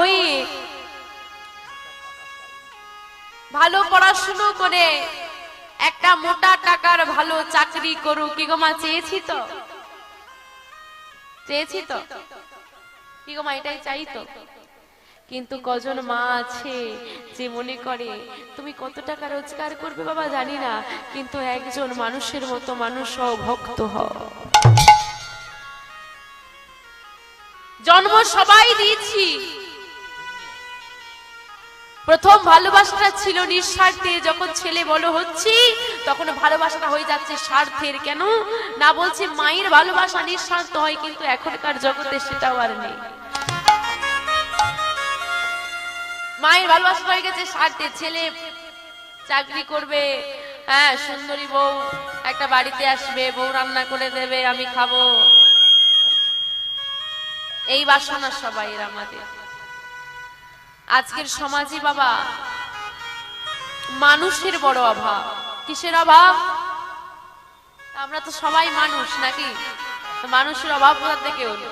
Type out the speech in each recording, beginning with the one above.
হয়ে ভালো পড়াশুনো করে একটা মোটা টাকার ভালো চাকরি করুক, কি গো মা, চেয়েছি তো? চেয়েছি তো? কি গো মা, এটাই চাই তো? কিন্তু কজন মা আছে যে মনে করে, তুমি কত টাকা রোজগার করবে বাবা? জানি না, কিন্তু একজন মানুষের মতো মানুষ ভক্ত হও। জন্ম সবাই দিয়েছি। প্রথম ভালোবাসাটা ছিল নিঃস্বার্থে, যখন ছেলে বড় হচ্ছি, তখন ভালোবাসাটা হয়ে যাচ্ছে স্বার্থের। কেন? না বলছে মায়ের ভালোবাসা নিঃস্বার্থ হয়, কিন্তু এখনকার জগতে সেটাও আর নেই। মায়ের ভালোবাসা হয়ে গেছে স্বার্থে। ছেলে চাকরি করবে হ্যাঁ সুন্দরী বউ, একটা বাড়িতে আসবে, বউ রান্না করে দেবে, আমি খাব। এই বাসনা সবাই আমাদের। আজকের সমাজে বাবা মানুষের বড় অভাব। কিসের অভাব? আমরা তো সবাই মানুষ, নাকি? মানুষের অভাব কোথা থেকে হলো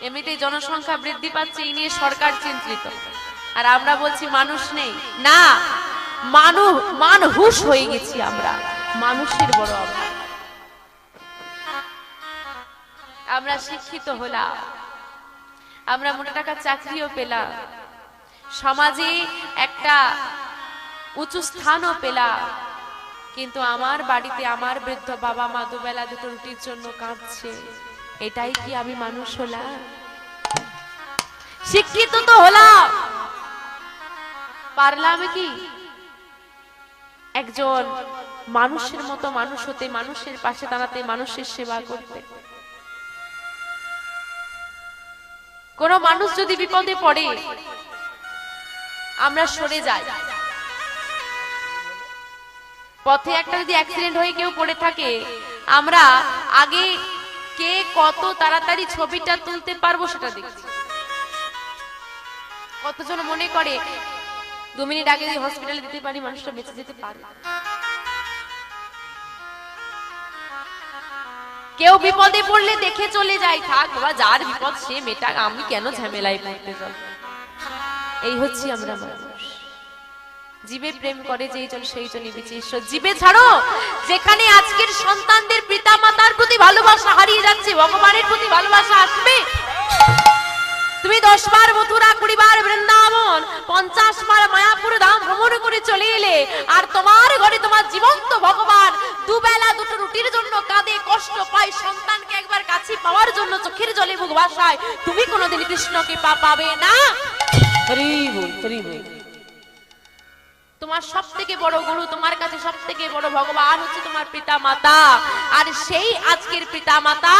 এমনিতেই জনসংখ্যা বৃদ্ধি পাচ্ছে, এই নিয়ে সরকার চিন্তিত। আর আমরা বলছি, মানুষ নেই। না মানুষ মানহুস হয়ে গেছি আমরা। মানুষের বড় অভাব। আমরা শিক্ষিত হলাম। আমরা মোটা টাকা চাকরিও পেলাম। সমাজে একটা উঁচু স্থানও পেলাম। কিন্তু আমার বাড়িতে আমার বৃদ্ধ বাবা মা দুবেলা দুটো রুটির জন্য কাঁদছে। এটাই কি আমি মানুষ হলাম? শিক্ষিত তো হলাম। পারলাম কি? একজন মানুষের মতো মানুষ হতে, মানুষের পাশে দাঁড়াতে, মানুষের সেবা করতে। কোন মানুষ যদি বিপদে পড়ে আমরা সরে যাই। পথে একটা যদি অ্যাক্সিডেন্ট হয়ে কেউ পড়ে থাকে, আমরা আগে কে কত তাড়াতাড়ি ছবিটা তুলতে পারব সেটা দেখছি। কতজন মনে করে, দু মিনিট আগে যদি হসপিটালে দিতে পারি, মানুষটা বেঁচে যেতে পারে কেউ বিপদে পড়লে দেখে চলে যায়, থাক বাবা, যার বিপদ সে মেটা আমি কেন ঝামেলায় পড়তে যাব? এই হচ্ছে আমরা মানুষ। জীবে প্রেম করে যেই জন সেই জনই বেঁচে ঈশ্বর জীবে ছাড়ো! যেখানে আজকের সন্তানদের পিতা মাতার প্রতি ভালোবাসা হারিয়ে যাচ্ছে ভগবানের প্রতি ভালোবাসা আসবে। তুমি দশ বার মথুরা কুড়ি বার বৃন্দাবন পঞ্চাশ বার মায়াপুর ধাম ভ্রমণ করে চলে এলে আর তোমার ঘরে তোমার জীবন্ত ভগবান দুবেলা দুটো রুটির জন্য কাঁদে কষ্ট পায় সন্তানকে একবার কাছে পাওয়ার জন্য চোখের জলে মুখ ভাসায় তুমি কোনোদিন কৃষ্ণকে পা পাবে না। তোমার সব থেকে বড় গুরু, তোমার কাছে সব থেকে বড় ভগবান হচ্ছে তোমার পিতা মাতা আর সেই আজকের পিতা মাতা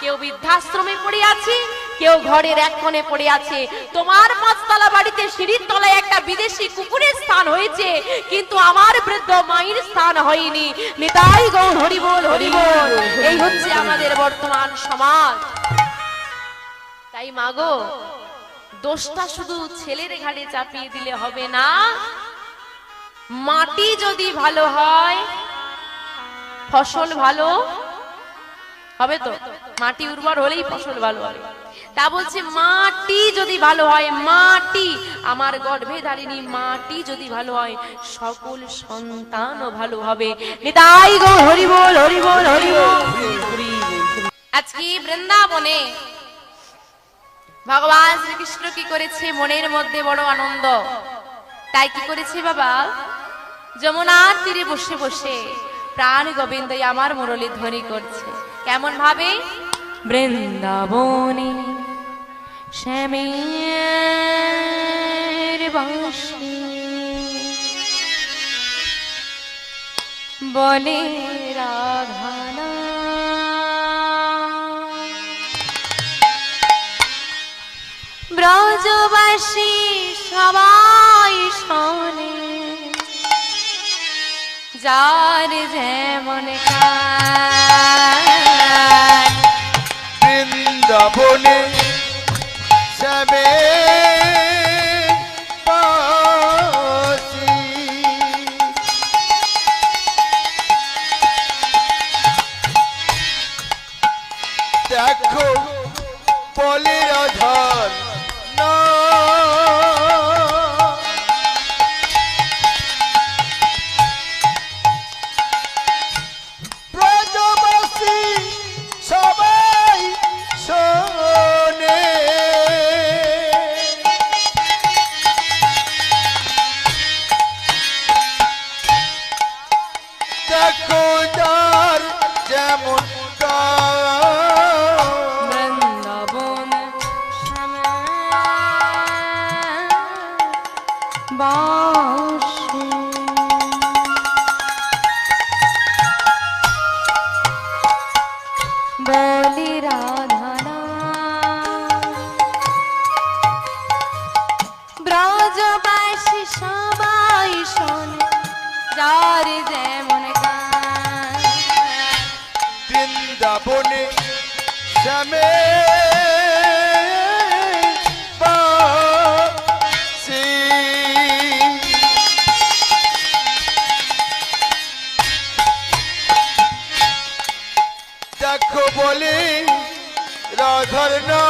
কেউ বৃদ্ধাশ্রমে পড়ে আছে, কেউ ঘরের এক কোণে পড়ে আছে। তোমার পাঁচতলা বাড়িতে সিঁড়ির তলায় একটা বিদেশি কুকুরের স্থান হয়েছে, কিন্তু আমার বৃদ্ধ মায়ের স্থান হয়নি। নিতাই গৌর, হরি বল হরি বল। এই হচ্ছে আমাদের বর্তমান সমাজ। তাই মাগো দোষটা শুধু ছেলের ঘাড়ে চাপিয়ে দিলে হবে না। মাটি যদি ভালো হয়, ফসল ভালো হবে তো? মাটি উর্বর হলেই ফসল ভালো হবে। তা বলছে, মাটি যদি ভালো হয়, মাটি, আমার গর্ভে ধারিনি মাটি যদি ভালো হয়, সকল সন্তানও ভালো হবে। গো আজকে বৃন্দাবনে ভগবান শ্রীকৃষ্ণ কি করেছে? মনের মধ্যে বড় আনন্দ। তাই কি করেছে বাবা? যমুনার তীরে বসে বসে প্রাণ গোবিন্দ আমার মুরলি ধ্বনি করছে। কেমন ভাবে? বৃন্দাবনে শ্যামের বাঁশি। বলে রাধানা ব্রজবাসী সবাই শোনে যার যেমন কান। দেখো বলে রাধার না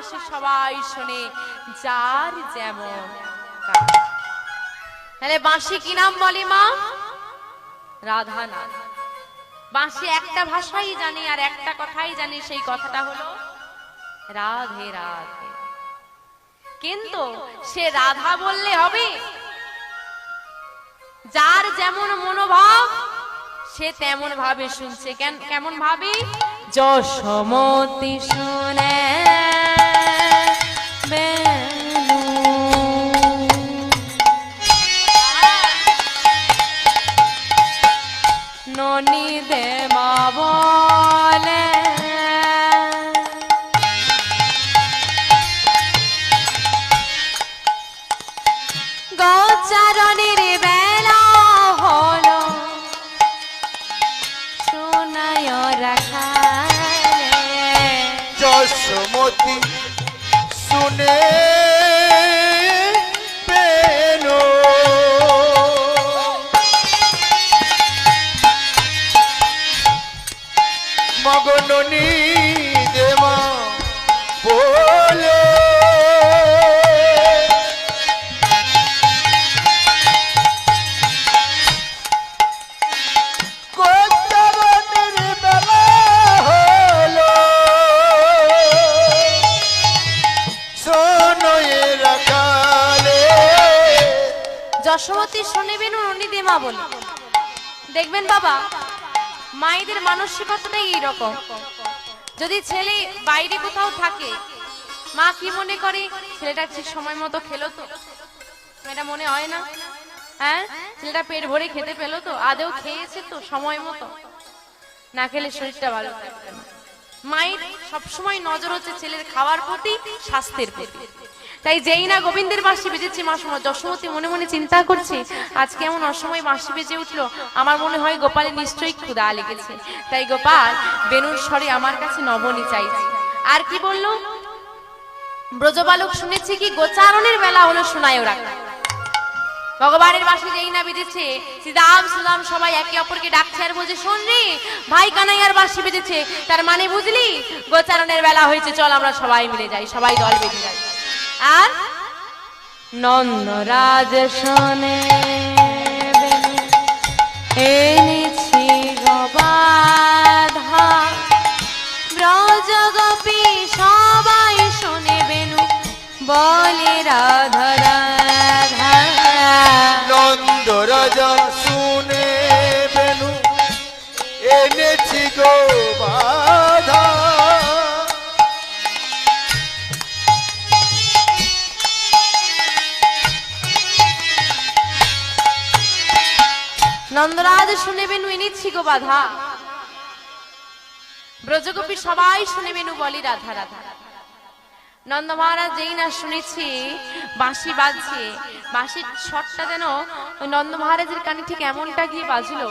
ব্রজবাসী সবাই শুনে, যার যেমন তাহলে বাঁশি কি নাম বলে মা? রাধা নাম বাঁশি একটা ভাষাই জানি আর একটা কথাই জানি, সেই কথাটা হলো রাধে রাধে। কিন্তু সে রাধা বললে হবে? যার যেমন মনোভাব, সে তেমন ভাবে শুনছে। কেমন ভাবে? যশমতি শুনে need নন্দীদেমা বলে। দেখবেন বাবা, মায়েদের মানসিকতাটাই এইরকম। যদি ছেলে বাইরে কোথাও থাকে, মা কি মনে করে? ছেলেটা ঠিক সময় মতো খেলো তো। এটা মনে হয় না। হ্যাঁ? ছেলেটা পেট ভরে খেতে পেল তো আদেও খেয়েছে তো সময় মতো। না খেলে শরীরটা ভালো থাকবে না। মায়ের সবসময় নজর হচ্ছে ছেলের খাওয়ার প্রতি, স্বাস্থ্যের প্রতি। তাই যেই না গোবিন্দের বাঁশি বেজেছে মা সময় যশোমতী মনে মনে চিন্তা করছে আজকে এমন অসময় বাঁশি বেজে উঠল? আমার মনে হয় গোপালের নিশ্চয়ই ক্ষুদা লেগেছে। তাই গোপাল বেনুর স্বরে আমার কাছে নবনী চাইছে। আর কি বলল? ব্রজবালক শুনেছি কি, গোচারণের বেলা হলো শোনায় রাখা ভগবানের বাসে যেই না বেজেছে শ্রীরাম সুদাম সবাই একে অপরকে ডাকছে আর বলছে, শোন রে, ভাই কানাইয়ার বাসি বেজেছে। তার মানে বুঝলি, গোচারণের বেলা হয়েছে, চল আমরা সবাই মিলে যাই, সবাই দল বেঁধে যাই। আর নন্দরাজ শোনে এনেছি গবাধা। ব্রজ গোপী সবাই শোনে বেনু বলে রাধা রাধা। নন্দ রাজা শুনে বেনু এনেছি গো নন্দরাজ শুনে বেনু এনেছি গো বাধা। ব্রজগোপী সবাই শুনে বেনু বলি রাধা রাধা। নন্দ মহারাজ যেই না শুনেছি, বাঁশি বাজছে। বাঁশির ছটটা যেন ওই নন্দ মহারাজের কানে ঠিক এমনটা গিয়ে বাজলো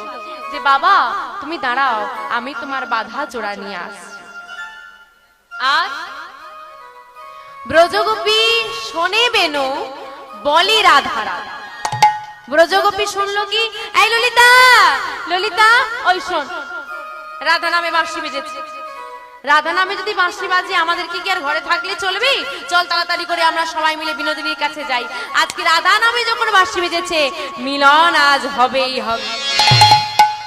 যে, বাবা, তুমি দাঁড়াও, আমি তোমার বাধা জোড়া নিয়ে আসছি। আর ব্রজগোপী শোনে বেনু বলি রাধারা ব্রজগোপী শুনলো কি? এই ললিতা ললিতা, ওই শোন। রাধা নামে বাঁশি বেজেছে। রাধা নামে যদি বাঁশি বাজে আমাদেরকে কি আর ঘরে থাকলে চলবে? চল তাড়াতাড়ি করে আমরা সবাই মিলে বিনোদিনীর কাছে যাই। আজকে রাধা নামে যখন বাঁশি বেজেছে, মিলন আজ হবেই হবে।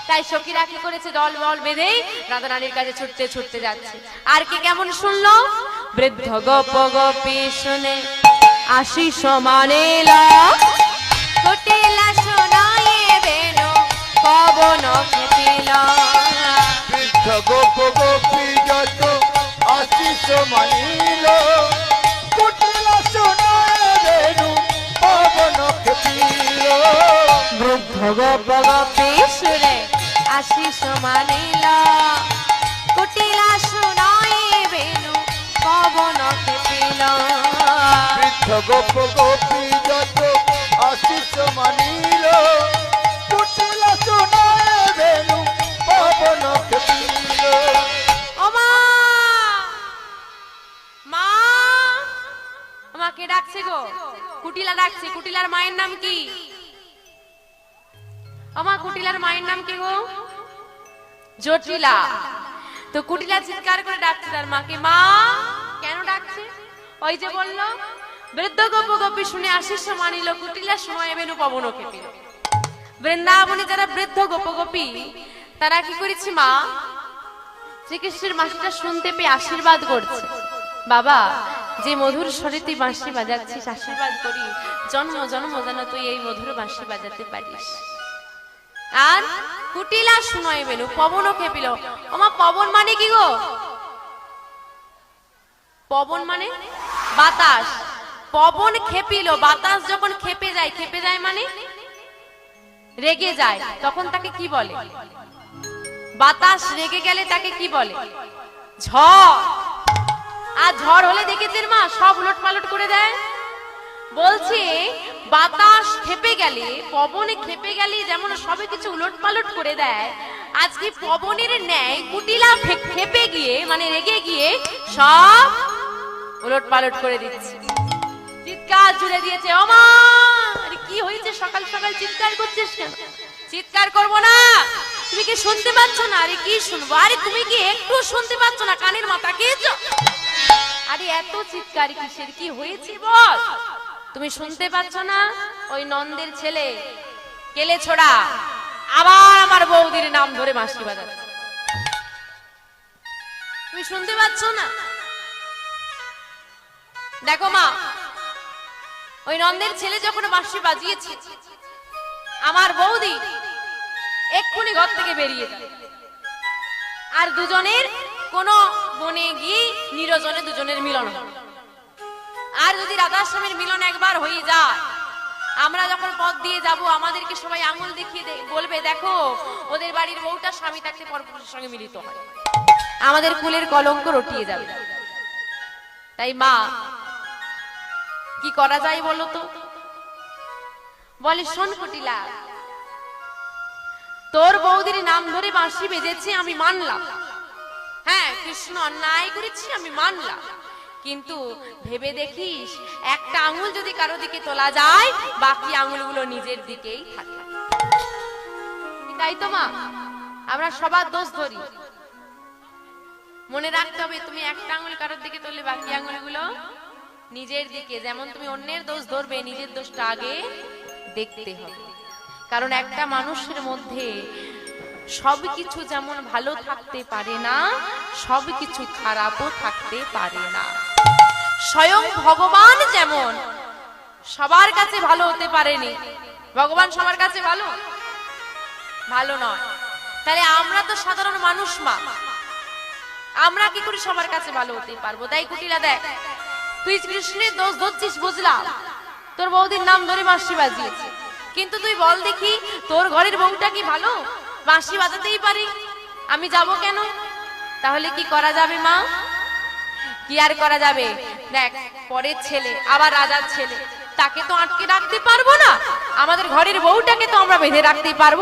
তাই সখীরা কি করেছে দল বল বেঁধেই রাধা রানীর কাছে ছুটতে ছুটতে যাচ্ছে। আর কে কেমন শুনলো? বৃদ্ধ গোপ গোপী শুনে আশি সমানে কোটেলা গোপ গোপী যত আশিস মানিল। কুটিল শোনায় রেণু পবন খেপিল। বৃদ্ধ গোপ গোপী শুনে আশি সমানিল কোটেলা শোনায়ে বেনো পবন খেপিল। বৃদ্ধ গোপ গোপী ডাকছে গো। কুটিলা ডাকছে। কুটিলার মায়ের নাম কি? আমা কুটিলার মায়ের নাম কি গো? জটিলা। তো কুটিলা চিৎকার করে ডাকছে তার মাকে। মা, কেন ডাকছে? ওই যে বলল, বৃদ্ধ গোপ গোপী শুনে আশিস মানিল, কুটিলার সময় বেনু পবন খেপিল। বৃন্দাবনে যারা বৃদ্ধ গোপ গোপী, তারা কি করেছে মা? শ্রীকৃষ্ণের মাসিটা শুনতে পেয়ে আশীর্বাদ করছে। বাবা যে মধুর স্বরে তুই বাঁশি বাজাচ্ছিস, আশীর্বাদ করি। জন্ম জন্ম যেন তুই এই মধুর বাঁশি বাজাতে পারিস। আর কুটিলা শুনয় বেনু পবনও খেপিল। ওমা, পবন মানে কি গো? পবন মানে? বাতাস। পবন খেপিল, বাতাস যখন খেপে যায় খেপে যায় মানে? রেগে যায়, তখন তাকে কি বলে? বাতাস রেগে গেলে তাকে কি বলে? ঝড়। আর ঝড় হলে দেখেছেন মা সব উলট পালট করে দেয়। বলছে, বাতাস খেপে গেলে, পবনে খেপে গেলে যেমন সবে কিছু উলট পালট করে দেয় আজকে পবনের ন্যায় কুটিলা খেপে গিয়ে মানে রেগে গিয়ে সব উলট পালট করে দিচ্ছে। চিৎকার জুড়ে দিয়েছে আরে কি হয়েছে? সকাল সকাল চিৎকার করছিস কেন? চিৎকার করব না। তুমি কি শুনতে পাচ্ছ না? আরে কি শুনব? আরে তুমি কি একটু শুনতে পাচ্ছ না? কানের মাথা খেয়েছো? আরে এত চিৎকার কিসের? কি হয়েছে বল? তুমি শুনতে পাচ্ছ না? ওই নন্দের ছেলে। কেলে ছোড়া? আবার আমার বৌদির নাম ধরে মাসি বাজাচ্ছে। তুমি শুনতে পাচ্ছ না? দেখো মা, ওই নন্দের ছেলে যখন বাঁশি বাজিয়েছে, আমার বৌদি এক্ষুনি ঘর থেকে বেরিয়ে আর দুজনের কোন বনে গিয়ে নিরজনে দুজনের মিলন। আর যদি রাধার স্বামীর মিলন একবার হয়ে যায়, আমরা যখন পথ দিয়ে যাব, আমাদেরকে সবাই আঙুল দেখিয়ে বলবে, দেখো, ওদের বাড়ির বউটা স্বামী থাকতে পরপুরুষের সঙ্গে মিলিত হয়। আমাদের কুলের কলঙ্ক রটিয়ে যাবে। তাই মা, কি করা যায় বলো তো? বলে, শোন কুটিলা, তোর বৌদির নাম ধরে বাঁশি বেজেছে, আমি মানলাম। হ্যাঁ কৃষ্ণ অন্যায় করেছি, আমি মানলাম। কিন্তু ভেবে দেখিস, একটা আঙুল যদি কারও দিকে তোলা যায়, বাকি আঙুলগুলো নিজের দিকেই থাকে। তাই তো, মা? আমরা সবার দোষ ধরি। মনে রাখতে হবে, তুমি একটা আঙুল কারোর দিকে তুললে বাকি আঙুলগুলো নিজের দিকে। যেমন তুমি অন্যের দোষ ধরবে, নিজের দোষটা আগে দেখতে হবে। কারণ একটা মানুষের মধ্যে সবকিছু যেমন ভালো থাকতে পারে না, সবকিছু খারাপও থাকতে পারে না। স্বয়ং ভগবান যেমন সবার কাছে ভালো হতে পারেনি, ভগবান সবার কাছে ভালো? ভালো নয়। তাহলে আমরা তো সাধারণ মানুষ মা। আমরা কি করে সবার কাছে ভালো হতে পারব? তাই কুটিলা দেখ, তুই কৃষ্ণের দোষ ধরছিস, বুঝলাম? তোর বৌদির নাম ধরে মাসি বাজিয়েছে। কিন্তু তুই বল দেখি, তোর ঘরের বউটা কি ভালো? বাঁশি বাজাতেই পারি। আমি যাব কেন? তাহলে কি করা যাবে, মা? কি আর করা যাবে? দেখ, পরের ছেলে, আবার রাজার ছেলে। তাকে তো আটকে রাখতে পারব না। আমাদের ঘরের বউটাকে তো আমরা বেঁধে রাখতেই পারব।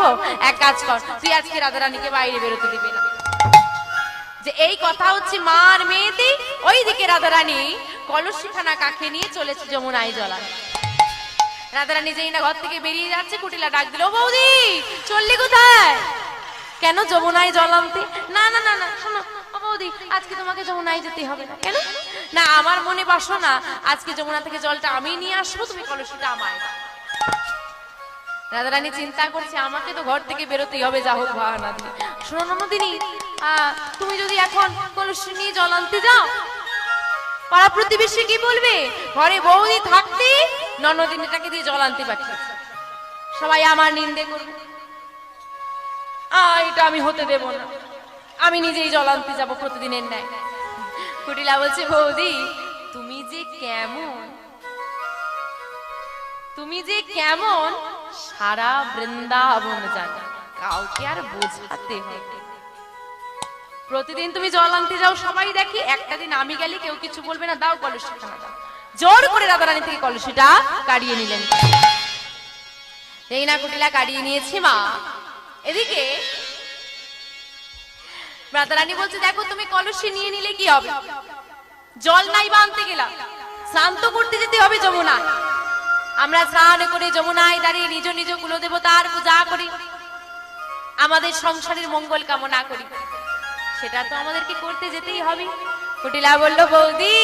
এক কাজ কর, তুই আজকে রাধারানীকে বাইরে বেরোতে দিবি না। যে এই কথা হচ্ছে মার মেয়েতে, ওইদিকে রাধারানী কলসিখানা কাকে নিয়ে চলেছে যমুনায় জলান রাধারানী নিজেই না ঘর থেকে বেরিয়ে যাচ্ছে কুটিলা ডাক দিল "ও বৌদি চললি কোথায়? কেন যমুনায় জল না না না না শোনো বৌদি আজকে তোমাকে যমুনায় যেতে হবে না কেন? না আমার মনে বাসনা আজকে যমুনা থেকে জলটা আমি নিয়ে আসব তুমি কলসিটা আমায়। রাধারানী চিন্তা করছে আমাকে তো ঘর থেকে বেরোতেই হবে যা হোক বাহানা দিয়ে। শোনো ননদিনী আহ, তুমি যদি এখন কলসি নিয়ে জল আনতে যাও পাড়া প্রতিবেশী কি বলবে? ঘরে বৌদি থাকতে ননদিনীটাকে দিয়ে জল আনতে পাঠিয়েছে। সবাই আমার নিন্দে করবে। আহ, এটা আমি হতে দেব না। আমি নিজেই জল আনতে যাব প্রতিদিনের ন্যায়। কুটিলা বলছে বৌদি তুমি যে কেমন তুমি যে কেমন সারা বৃন্দাবন জানে। কাউকে আর বোঝাতে হবে প্রতিদিন তুমি জল আনতে যাও, সবাই দেখি, একটা দিন আমি গেলে কেউ কিছু বলবে না, দাও কলসি খানা দাও। জোর করে রাধারানী থেকে কলসিটা কাড়িয়ে নিলেন। এই না কুটিলা, কাড়িয়ে নিয়েছি মা। এদিকে রাধারানী বলছে, দেখো, তুমি কলসি নিয়ে নিলে কি হবে? জল নাই বা আনতে গেলাম। স্নান তো করতে যেতে হবে যমুনা আমরা স্নান করে যমুনায় দাঁড়িয়ে নিজ নিজ কুলদেবতার পূজা করি। আমাদের সংসারের মঙ্গল কামনা করি। সেটা তো আমাদেরকে করতে যেতেই হবে। কুটিলা বলল, বৌদি,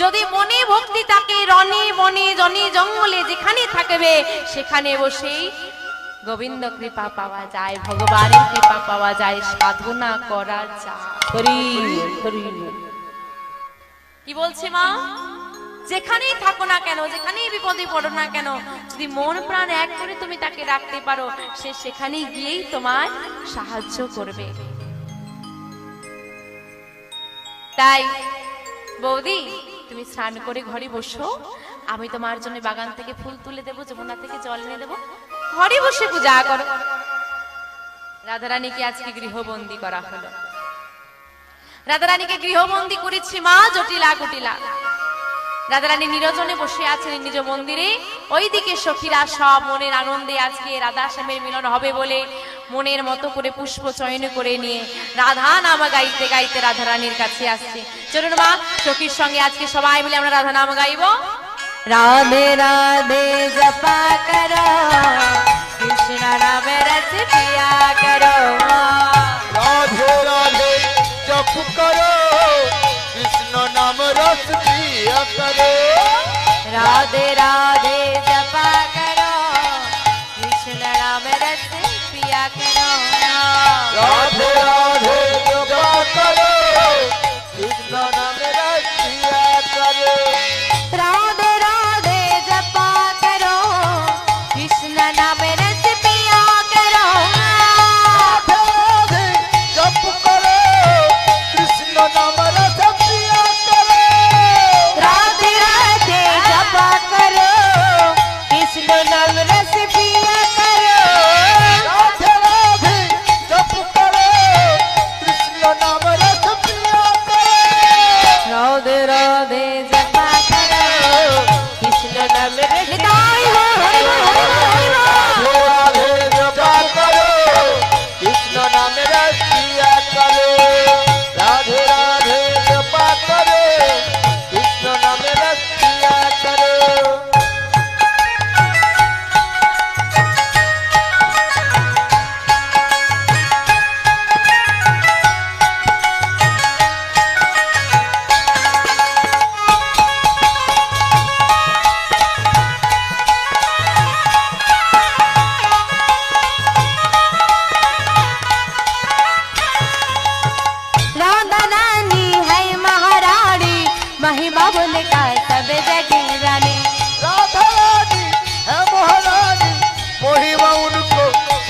যদি মনে ভক্তি থাকে রনে বনে, জনে জঙ্গলে যেখানে থাকবে, সেখানে বসেই গোবিন্দ কৃপা পাওয়া যায়, ভগবানের কৃপা পাওয়া যায়, সাধনা করা কি বলছে মা? যেখানেই থাকো না কেন, যেখানেই বিপদে পড়ো না কেন, যদি মন প্রাণ এক করে তুমি তাকে রাখতে পারো, সে সেখানেই গিয়েই তোমায় সাহায্য করবে। তাই, বৌদি, তুমি স্নান করে ঘরে বসো। আমি তোমার জন্য বাগান থেকে ফুল তুলে দেবো, যমুনা থেকে জল এনে দেবো। ঘরে বসে পূজা করো। রাধারানীকে আজকে গৃহবন্দী করা হলো। রাধারানীকে গৃহবন্দী করেছি মা জটিলা কুটিলা রাধারানী নিরজনে বসে আছেন নিজ মন্দিরে। ওইদিকে সখীরা সব মনের আনন্দে আজকে রাধা শ্যামের মিলন হবে বলে মনের মতো করে পুষ্প চয়ন করে নিয়ে রাধা নামা গাইতে গাইতে রাধা রানীর কাছে আসছে। চলুন মা চোখের সঙ্গে আজকে সবাই মিলে আমরা রাধা নাম গাইব। রাধে রাধে জপা করো কৃষ্ণ নামে রস পিয়া করো রাধে রাধে জপ করো কৃষ্ণ নাম রস পিয়া রাধে রাধে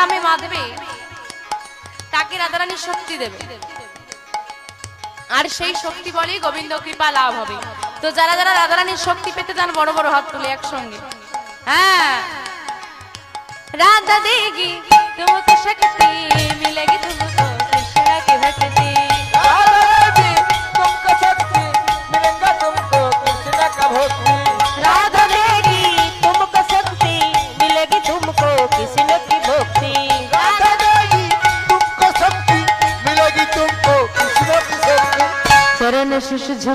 নামে মাধবে তাকে রাধারানী শক্তি দেবে। আর সেই শক্তি বলেই গোবিন্দ কৃপা লাভ হবে। তো যারা যারা রাধারানীর শক্তি পেতে চান, বড় বড় হাত তুলে একসঙ্গে। হ্যাঁ। রাধা দেগি তুমি তো শক্তি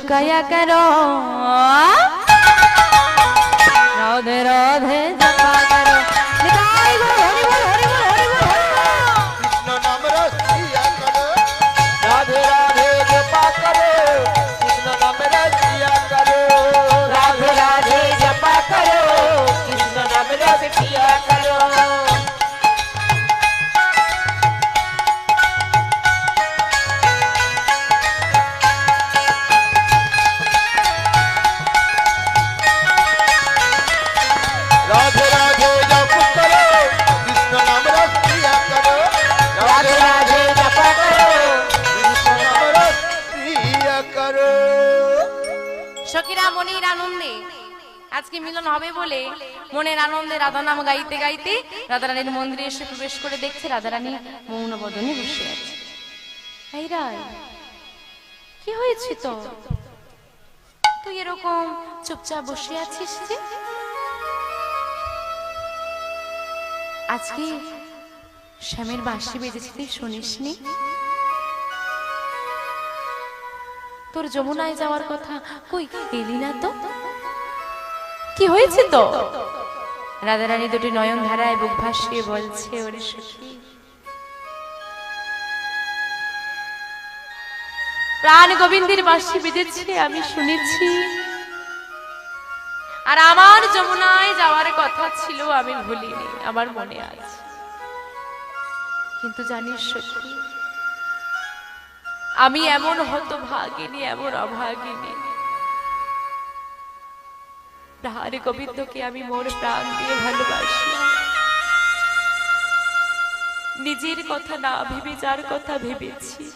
झुकाया करो राधे राधे গাইতে গাইতে রাধারানীর মন্দিরে এসে প্রবেশ করে দেখছে রাধারানী মৌন বদনে বসে আছে। এই কি হয়েছে তো? তুই এরকম চুপচাপ বসে আছিস যে? আজকে শ্যামের বাঁশি বেজেছে তুই শুনিসনি? তোর যমুনায় যাওয়ার কথা কই এলি না তো? কি হয়েছে তো? রাধারানী দুটি নয়ন ধারায় বুক ভাসিয়ে বলছে, ওরে সখী, প্রাণ গোবিন্দের বাঁশি বেজেছে, আমি শুনেছি। আর আমার যমুনায় যাওয়ার কথা ছিল, আমি ভুলিনি, আমার মনে আছে। কিন্তু জানিস সত্যি আমি এমন হত ভাগিনী এমন অভাগিনী। প্রাণে গোবিন্দকে আমি মোর প্রাণ দিয়ে ভালোবাসি। নিজের কথা না ভেবে যার কথা ভেবেছি।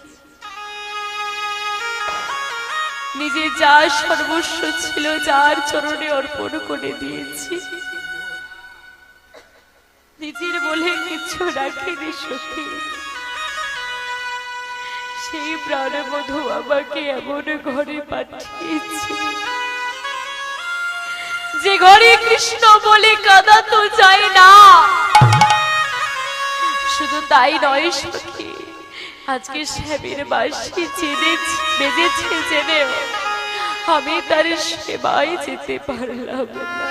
নিজে যা সর্বস্ব ছিল যার চরণে অর্পণ করে দিয়েছি। নিজের বলে কিছু রাখিনি সখী। সেই প্রাণবধূ আমাকে এমন ঘরে পাঠিয়েছে। যে ঘরে কৃষ্ণ বলে কাদা তো যায় না। শুধু তাই নয় সখী, আজকে শ্যামের বাসি জেনেছি বেজেছে জেনেও আমি তার সেবায় যেতে পারলাম না।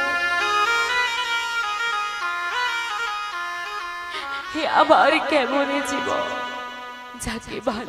হে আমার কেমন জীবন, যাকে ভালো